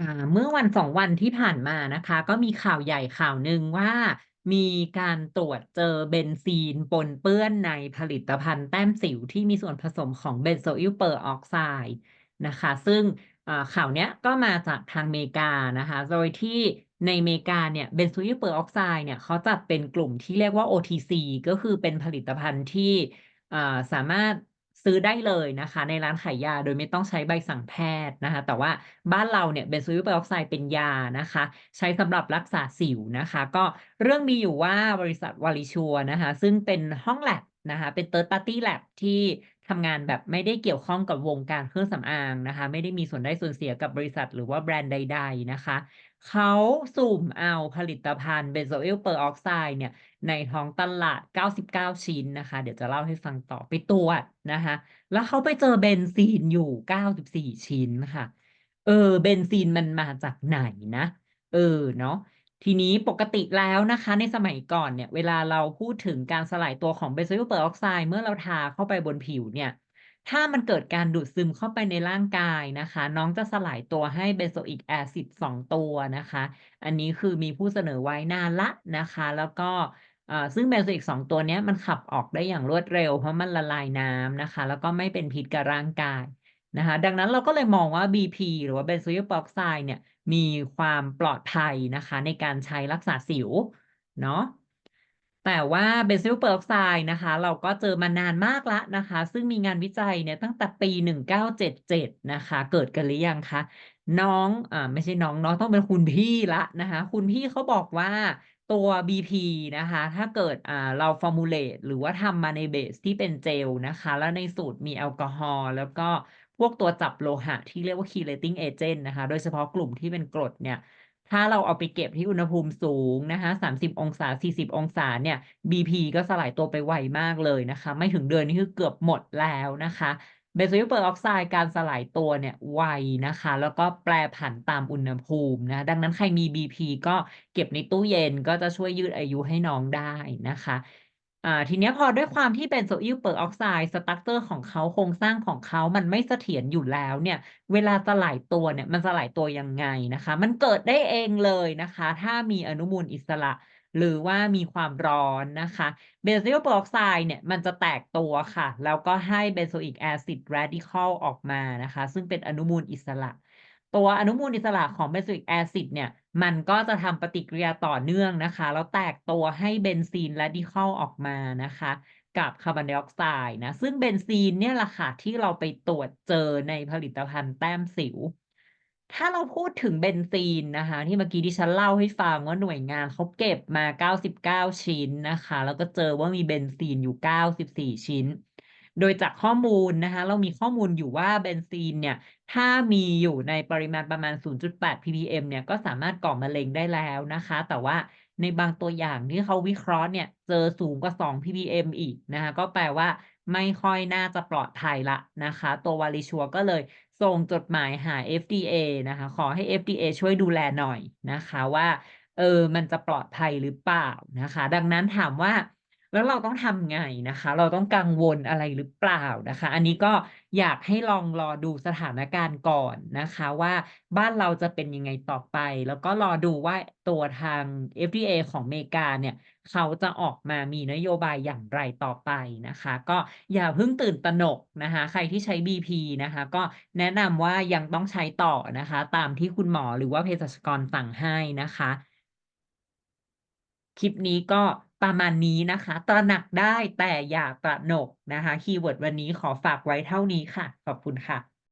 อ่าเมื่อวันสองวันที่ผ่านมานะคะ ก็มีข่าวใหญ่ข่าวหนึ่งว่า มีการตรวจเจอเบนซีนปนเปื้อนในผลิตภัณฑ์แต้มสิวที่มีส่วนผสมของเบนโซอิลเปอร์ออกไซด์นะคะ ซึ่งอ่าข่าวเนี้ยก็มาจากทางอเมริกานะคะ โดยที่ในอเมริกาเนี่ยเบนโซอิลเปอร์ออกไซด์เนี่ยเขาจัดเป็นกลุ่มที่เรียกว่า OTC ก็คือเป็นผลิตภัณฑ์ที่อ่าสามารถ ซื้อได้เลยนะคะ ในร้านขายยาโดยไม่ต้องใช้ใบสั่งแพทย์นะคะ แต่ว่าบ้านเราเนี่ยเบนโซอิลเปอร์ออกไซด์เป็นยานะคะ ใช้สำหรับรักษาสิวนะคะ ก็เรื่องมีอยู่ว่าบริษัทวาลิชัวนะคะ ซึ่งเป็นห้องแลบนะคะ เป็น third party lab ที่ ทำงานแบบไม่ได้เกี่ยวข้องกับวงการเครื่องสำอางนะคะ ไม่ได้มีส่วนได้ส่วนเสียกับบริษัทหรือว่าแบรนด์ใด ๆ นะคะ เขาสุ่มเอาผลิตภัณฑ์เบนโซอิลเปอร์ออกไซด์เนี่ยในท้องตลาด 99 ชิ้นนะคะ เดี๋ยวจะเล่าให้ฟังต่อไปตรวจนะคะ แล้วเขาไปเจอเบนซีนอยู่ 94 ชิ้นค่ะ เออ เบนซีนมันมาจากไหนนะ เออ เนาะ ทีนี้ปกติแล้วนะคะในสมัยก่อนเนี่ย เวลาเราพูดถึงการสลายตัวของเบนโซอิลเปอร์ออกไซด์เมื่อเราทาเข้าไปบนผิวเนี่ย ถ้ามันเกิดการดูดซึมเข้าไปในร่างกายนะคะ น้องจะสลายตัวให้เบนโซอิกแอซิด2ตัวนะคะ อันนี้คือมีผู้เสนอไว้นานละนะคะ แล้วก็ซึ่งเบนโซอิก2ตัวเนี้ยมันขับออกได้อย่างรวดเร็ว เพราะมันละลายน้ำนะคะ แล้วก็ไม่เป็นพิษกับร่างกาย นะคะดังนั้นเราก็เลยมองว่า BP หรือว่าเบนโซอิลเปอร์ออกไซด์เนี่ยมีความปลอดภัยนะคะในการใช้รักษาสิวเนาะแต่ว่าเบนซิลเปอร์ออกไซด์นะคะ เราก็เจอมานานมากแล้วนะคะ ซึ่งมีงานวิจัยเนี่ยตั้งแต่ปี 1977 นะคะ เกิดกันหรือยังคะน้องอ่าไม่ใช่น้องน้องต้องเป็นคุณพี่ละนะคะ คุณพี่เขาบอกว่าตัว BP นะคะ ถ้าเกิดอ่าเราฟอร์มูลเลตหรือว่าทำมาในเบสที่เป็นเจลนะคะ แล้วในสูตรมีแอลกอฮอล์แล้วก็ พวกตัวจับโลหะที่เรียกว่า chelating agent นะคะ โดยเฉพาะกลุ่มที่เป็นกรดเนี่ย ถ้าเราเอาไปเก็บที่อุณหภูมิสูงนะคะ30 องศา 40 องศาเนี่ย BP ก็สลายตัวไปไวมากเลยนะคะ ไม่ถึงเดือนนี่คือเกือบหมดแล้วนะคะเบนโซอิลเปอร์ออกไซด์การสลายตัวเนี่ยไวนะคะ แล้วก็แปรผันตามอุณหภูมินะ ดังนั้นใครมี BP ก็เก็บในตู้เย็นก็จะช่วยยืดอายุให้น้องได้นะคะ อ่าทีเนี้ยพอด้วยความที่เป็นโซอิลเปอร์ออกไซด์สตั๊กเจอร์ของเขาโครงสร้างของเขามันไม่เสถียรอยู่แล้วเนี่ย เวลาสลายตัวเนี่ยมันสลายตัวยังไงนะคะ มันเกิดได้เองเลยนะคะ ถ้ามีอนุมูลอิสระหรือว่ามีความร้อนนะคะเบนโซอิลเปอร์ออกไซด์เนี่ยมันจะแตกตัวค่ะ แล้วก็ให้เบนโซอิกแอซิดแรดิคอลออกมานะคะ ซึ่งเป็นอนุมูลอิสระ ตัวอนุมูลอิสระของเบนโซอิกแอซิดเนี่ย มันก็จะทำปฏิกิริยาต่อเนื่องนะคะ แล้วแตกตัวให้เบนซีนแรดิคอลออกมานะคะ กับคาร์บอนไดออกไซด์นะ ซึ่งเบนซีนเนี่ยแหละค่ะที่เราไปตรวจเจอในผลิตภัณฑ์แต้มสิว ถ้าเราพูดถึงเบนซีนนะคะ ที่เมื่อกี้ที่ฉันเล่าให้ฟังว่าหน่วยงานเขาเก็บมา 99 ชิ้นนะคะ แล้วก็เจอว่ามีเบนซีนอยู่ 94 ชิ้น โดยจากข้อมูลนะคะ เรามีข้อมูลอยู่ว่าเบนซีนเนี่ย ถ้ามีอยู่ในปริมาณประมาณ 0.8 ppm เนี่ย ก็สามารถก่อมะเร็งได้แล้วนะคะ แต่ว่าในบางตัวอย่างที่เขาวิเคราะห์เนี่ย เจอสูงกว่า 2 ppm อีกนะคะ ก็แปลว่าไม่ค่อยน่าจะปลอดภัยละนะคะ ตัววาลิชัวก็เลยส่งจดหมายหา FDA นะคะ ขอให้ FDA ช่วยดูแลหน่อยนะคะว่า เออ มันจะปลอดภัยหรือเปล่านะคะ ดังนั้นถามว่า แล้วเราต้องทำไงนะคะ เราต้องกังวลอะไรหรือเปล่านะคะ อันนี้ก็อยากให้ลองรอดูสถานการณ์ก่อนนะคะ ว่าบ้านเราจะเป็นยังไงต่อไป แล้วก็รอดูว่าตัวทาง FDA ของอเมริกาเนี่ย เขาจะออกมามีนโยบายอย่างไรต่อไปนะคะ ก็อย่าเพิ่งตื่นตระหนกนะคะ ใครที่ใช้ BP นะคะ ก็แนะนำว่ายังต้องใช้ต่อนะคะ ตามที่คุณหมอหรือว่าเภสัชกรสั่งให้นะคะ คลิปนี้ก็ ประมาณนี้นะคะ ตระหนักได้แต่อย่าตระหนกนะคะ คีย์เวิร์ดวันนี้ขอฝากไว้เท่านี้ค่ะ ขอบคุณค่ะ